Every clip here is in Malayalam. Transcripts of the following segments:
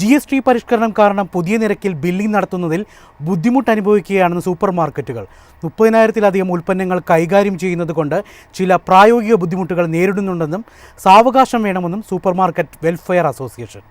ജി എസ് ടി പരിഷ്കരണം കാരണം പുതിയ നിരക്കിൽ ബില്ലിംഗ് നടത്തുന്നതിൽ ബുദ്ധിമുട്ട് അനുഭവിക്കുകയാണെന്ന് സൂപ്പർ മാർക്കറ്റുകൾ മുപ്പതിനായിരത്തിലധികം ഉൽപ്പന്നങ്ങൾ കൈകാര്യം ചെയ്യുന്നത് കൊണ്ട് ചില പ്രായോഗിക ബുദ്ധിമുട്ടുകൾ നേരിടുന്നുണ്ടെന്നും സാവകാശം വേണമെന്നും സൂപ്പർ മാർക്കറ്റ് വെൽഫെയർ അസോസിയേഷൻ.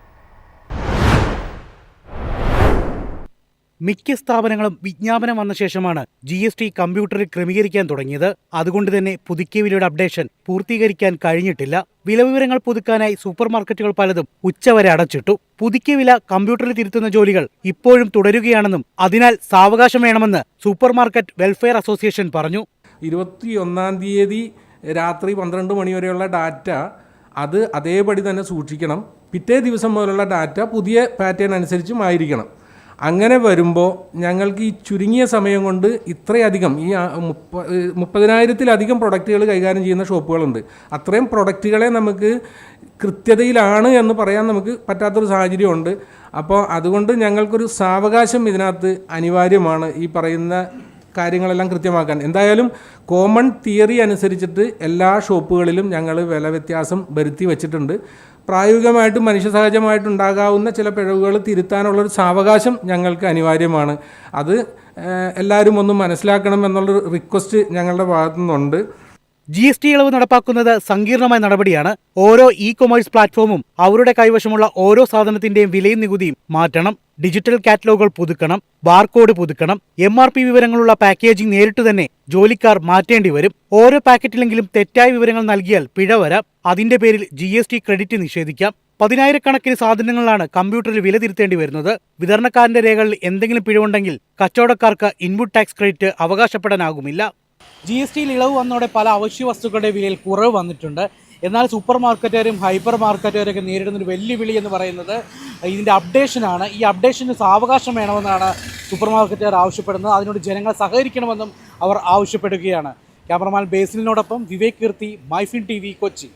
മിക്ക സ്ഥാപനങ്ങളും വിജ്ഞാപനം വന്ന ശേഷമാണ് ജി എസ് ടി കമ്പ്യൂട്ടറിൽ ക്രമീകരിക്കാൻ തുടങ്ങിയത്. അതുകൊണ്ട് തന്നെ പുതുക്കിയ വിലയുടെ അപ്ഡേഷൻ പൂർത്തീകരിക്കാൻ കഴിഞ്ഞിട്ടില്ല. വില വിവരങ്ങൾ പുതുക്കാനായി സൂപ്പർ മാർക്കറ്റുകൾ പലതും ഉച്ചവരെ അടച്ചിട്ടു. പുതുക്കിയ വില കമ്പ്യൂട്ടറിൽ തിരുത്തുന്ന ജോലികൾ ഇപ്പോഴും തുടരുകയാണെന്നും അതിനാൽ സാവകാശം വേണമെന്ന് സൂപ്പർ മാർക്കറ്റ് വെൽഫെയർ അസോസിയേഷൻ പറഞ്ഞു. ഇരുപത്തി ഒന്നാം തീയതി രാത്രി പന്ത്രണ്ട് മണി വരെയുള്ള ഡാറ്റ അത് അതേപടി തന്നെ സൂക്ഷിക്കണം. പിറ്റേ ദിവസം മുതലുള്ള ഡാറ്റ പുതിയ പാറ്റേൺ അനുസരിച്ചും ആയിരിക്കണം. അങ്ങനെ വരുമ്പോൾ ഞങ്ങൾക്ക് ഈ ചുരുങ്ങിയ സമയം കൊണ്ട് ഇത്രയധികം ഈ മുപ്പ മുപ്പതിനായിരത്തിലധികം പ്രൊഡക്റ്റുകൾ കൈകാര്യം ചെയ്യുന്ന ഷോപ്പുകളുണ്ട്. അത്രയും പ്രൊഡക്റ്റുകളെ നമുക്ക് കൃത്യതയിലാണ് എന്ന് പറയാൻ നമുക്ക് പറ്റാത്തൊരു സാഹചര്യമുണ്ട്. അപ്പോൾ അതുകൊണ്ട് ഞങ്ങൾക്കൊരു സാവകാശം ഇതിനകത്ത് അനിവാര്യമാണ് ഈ പറയുന്ന കാര്യങ്ങളെല്ലാം കൃത്യമാക്കാൻ. എന്തായാലും കോമൺ തിയറി അനുസരിച്ചിട്ട് എല്ലാ ഷോപ്പുകളിലും ഞങ്ങൾ വില വ്യത്യാസം വരുത്തി വെച്ചിട്ടുണ്ട്. പ്രായോഗികമായിട്ടും മനുഷ്യ സഹജമായിട്ടുണ്ടാകാവുന്ന ചില പിഴവുകൾ തിരുത്താനുള്ളൊരു സാവകാശം ഞങ്ങൾക്ക് അനിവാര്യമാണ്. അത് എല്ലാവരും ഒന്ന് മനസ്സിലാക്കണം എന്നുള്ളൊരു റിക്വസ്റ്റ് ഞങ്ങളുടെ ഭാഗത്തു നിന്നുണ്ട് ജി എസ് ടി ഇളവ് നടപ്പാക്കുന്നത് സങ്കീർണമായ നടപടിയാണ്. ഓരോ ഇ കൊമേഴ്സ് പ്ലാറ്റ്ഫോമും അവരുടെ കൈവശമുള്ള ഓരോ സാധനത്തിന്റെയും വിലയും നികുതിയും മാറ്റണം. ഡിജിറ്റൽ കാറ്റലോഗുകൾ പുതുക്കണം ബാർകോഡ് പുതുക്കണം എം ആർ പി വിവരങ്ങളുള്ള പാക്കേജിംഗ് നേരിട്ട് തന്നെ ജോലിക്കാർ മാറ്റേണ്ടി വരും. ഓരോ പാക്കറ്റിലെങ്കിലും തെറ്റായ വിവരങ്ങൾ നൽകിയാൽ പിഴ വരാം. അതിന്റെ പേരിൽ ജി എസ് ടി ക്രെഡിറ്റ് നിഷേധിക്കാം. പതിനായിരക്കണക്കിന് സാധനങ്ങളാണ് കമ്പ്യൂട്ടറിൽ വില തിരുത്തേണ്ടി വരുന്നത്. വിതരണക്കാരന്റെ രേഖകളിൽ എന്തെങ്കിലും പിഴവുണ്ടെങ്കിൽ കച്ചവടക്കാർക്ക് ഇൻപുട്ട് ടാക്സ് ക്രെഡിറ്റ് അവകാശപ്പെടാനാകുമില്ല. ജി എസ് ടിയിൽ ഇളവ് വന്നതോടെ പല അവശ്യ വസ്തുക്കളുടെ വിലയിൽ കുറവ് വന്നിട്ടുണ്ട്. എന്നാൽ സൂപ്പർ മാർക്കറ്റുകാരും ഹൈപ്പർ മാർക്കറ്റുകാരൊക്കെ നേരിടുന്ന ഒരു വെല്ലുവിളി എന്ന് പറയുന്നത് ഇതിന്റെ അപ്ഡേഷനാണ്. ഈ അപ്ഡേഷന് സാവകാശം വേണമെന്നാണ് സൂപ്പർ മാർക്കറ്റുകാർ ആവശ്യപ്പെടുന്നത്. അതിനോട് ജനങ്ങൾ സഹകരിക്കണമെന്നും അവർ ആവശ്യപ്പെടുകയാണ്. ക്യാമറമാൻ ബേസിലിനോടൊപ്പം വിവേക് കീർത്തി മൈഫിൻ ടി കൊച്ചി.